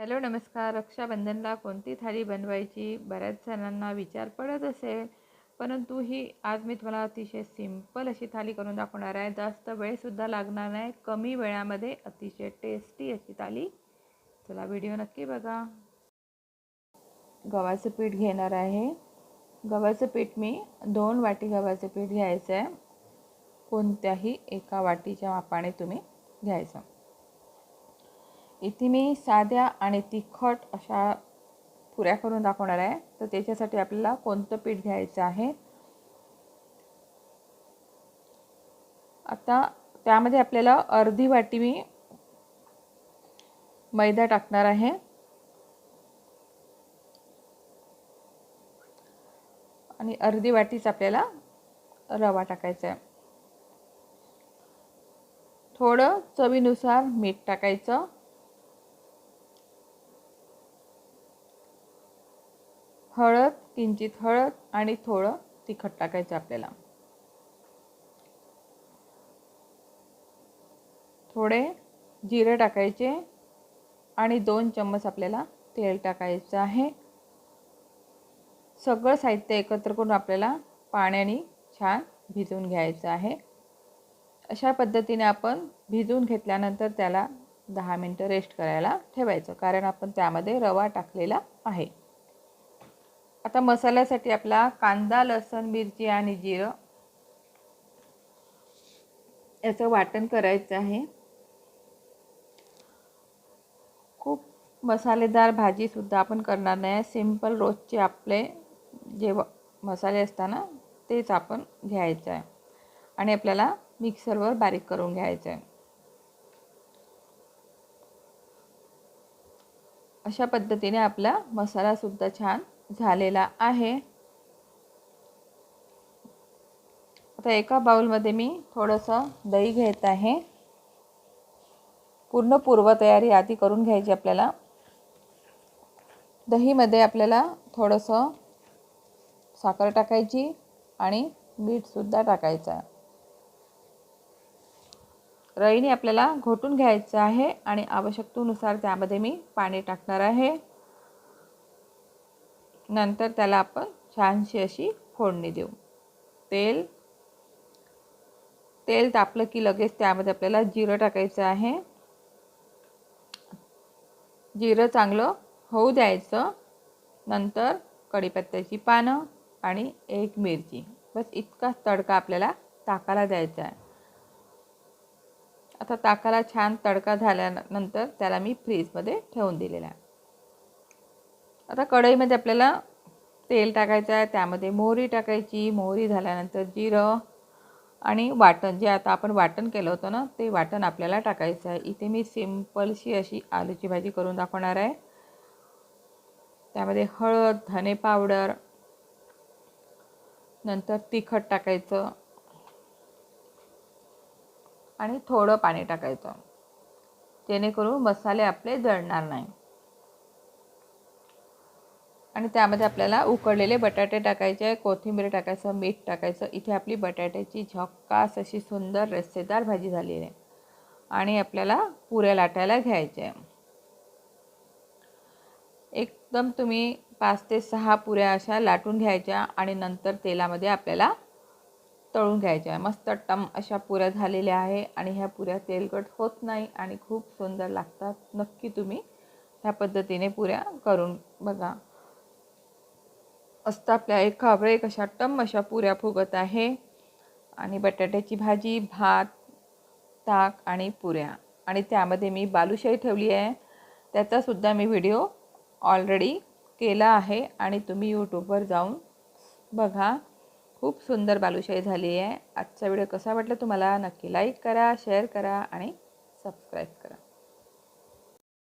Hello नमस्कार. रक्षाबंधनला कोणती थाळी बनवायची? बऱ्याच जणांना विचार पडत असेल. परंतु ही आज मी तुम्हाला अतिशय सिंपल अशी थाळी करून दाखवणार आहे. जास्त वेळसुद्धा लागणार नाही. कमी वेळामध्ये अतिशय टेस्टी अशी थाळी. चला व्हिडिओ नक्की बघा. गव्हाचं पीठ घेणार आहे. गव्हाचं पीठ मी दोन वाटी गव्हाचं पीठ घ्यायचं आहे कोणत्याही एका वाटीच्या मापाने तुम्ही घ्यायचं. इथे मी साध्या आणि तिखट अशा पुऱ्या करून दाखवणार आहे. तर त्याच्यासाठी आपल्याला कोणतं पीठ घ्यायचं आहे? आता त्यामध्ये आपल्याला अर्धी वाटी मी मैदा टाकणार आहे. आणि अर्धी वाटीच आपल्याला रवा टाकायचा आहे. थोडं चवीनुसार मीठ टाकायचं. हळद किंचित हळद आणि थोडं तिखट टाकायचं आपल्याला. थोडे जिरे टाकायचे आणि दोन चम्मच आपल्याला तेल टाकायचं आहे. सगळं साहित्य एकत्र करून आपल्याला पाण्याने छान भिजवून घ्यायचं आहे. अशा पद्धतीने आपण भिजवून घेतल्यानंतर त्याला दहा मिनटं रेस्ट करायला ठेवायचं कारण आपण त्यामध्ये रवा टाकलेला आहे. आता मसाल्यासाठी आपला कांदा लसण मिरची आणि जिरं याचं वाटण करायचं आहे. खूप मसालेदार भाजीसुद्धा आपण करणार नाही. सिंपल रोजचे आपले जे मसाले असतात तेच आपण घ्यायचं आहे. आणि आपल्याला मिक्सरवर बारीक करून घ्यायचं आहे. अशा पद्धतीने आपला मसालासुद्धा छान झालेला आहे. आता एका बाउलमध्ये मी थोडंसं दही घेत आहे. पूर्ण पूर्वतयारी आधी करून घ्यायची आपल्याला. दहीमध्ये आपल्याला थोडंसं साखर टाकायची आणि मीठसुद्धा टाकायचं रईने आपल्याला घोटून घ्यायचं आहे आणि आवश्यकतेनुसार त्यामध्ये मी पाणी टाकणार आहे. नंतर त्याला आपण छानशी अशी फोडणी देऊ. तेल तेल तापलं की लगेच त्यामध्ये आपल्याला जिरं टाकायचं आहे. जिरं चांगलं होऊ द्यायचं. नंतर कढीपत्त्याची पानं आणि एक मिरची. बस इतकाच तडका आपल्याला ताकाला द्यायचा आहे. आता ताकाला छान तडका झाल्यानंतर त्याला मी फ्रीजमध्ये ठेवून दिलेला आहे. आता कढईमध्ये आपल्याला तेल टाकायचं आहे. त्यामध्ये मोहरी टाकायची. मोहरी झाल्यानंतर जिरं आणि वाटण. जे आता आपण वाटण केलं होतं ना ते वाटण आपल्याला टाकायचं आहे. इथे मी सिम्पलशी अशी आलूची भाजी करून दाखवणार आहे. त्यामध्ये हळद धने पावडर नंतर तिखट टाकायचं आणि थोडं पाणी टाकायचं. जेणेकरून मसाले आपले जळणार नाही. आणि त्यामध्ये आपल्याला उकडलेले बटाटे टाकायचे आहे कोथिंबीर टाकायचं मीठ टाकायचं. इथे आपली बटाट्याची झक्कास अशी सुंदर रस्सेदार भाजी झालेली आहे. आणि आपल्याला पुऱ्या लाटायला घ्यायच्या आहे. एकदम तुम्ही पाच ते सहा पुऱ्या अशा लाटून घ्यायच्या आणि नंतर तेलामध्ये आपल्याला तळून घ्यायच्या आहे. मस्त टम अशा पुऱ्या झालेल्या आहे आणि ह्या पुऱ्या तेलकट होत नाही आणि खूप सुंदर लागतात. नक्की तुम्ही ह्या पद्धतीने पुऱ्या करून बघा. मस्त आपल्या खाबळे एक अशा टम अशा पुऱ्या फुगत आहे. आणि बटाट्याची भाजी भात ताक आणि पुऱ्या. आणि त्यामध्ये मी बालुशाही ठेवली आहे. त्याचासुद्धा मी व्हिडिओ ऑलरेडी केला आहे आणि तुम्ही यूट्यूबवर जाऊन बघा. खूप सुंदर बालुशाही झाली आहे. आजचा व्हिडिओ कसा वाटला तुम्हाला नक्की लाईक करा शेअर करा आणि सबस्क्राईब करा.